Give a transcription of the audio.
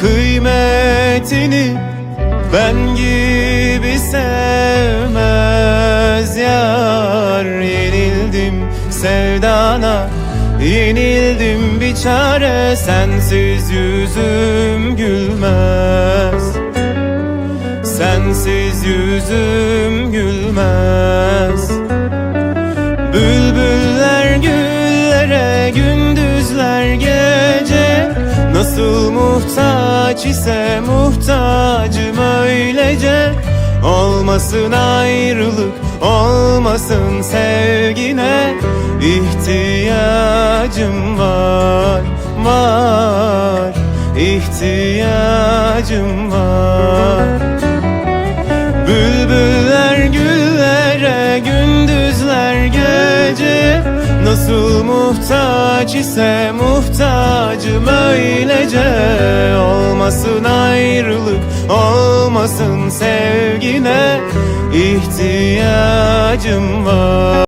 kıymetini Ben gibi sevmez yar. Yenildim sevdana Yenildim bir çare. Sensiz yüzüm gülmez Sensiz yüzüm gülmez. Bülbüller güllere gündüzler gece. Nasıl muhtaç ise muhtacım öylece. Olmasın ayrılık olmasın sevgine. İhtiyacım var var. İhtiyacım var. Bülbüller güllere gündüzler gece. Nasıl muhtaç ise muhtacım öylece Olmasın ayrılık olmasın sevgine ihtiyacım var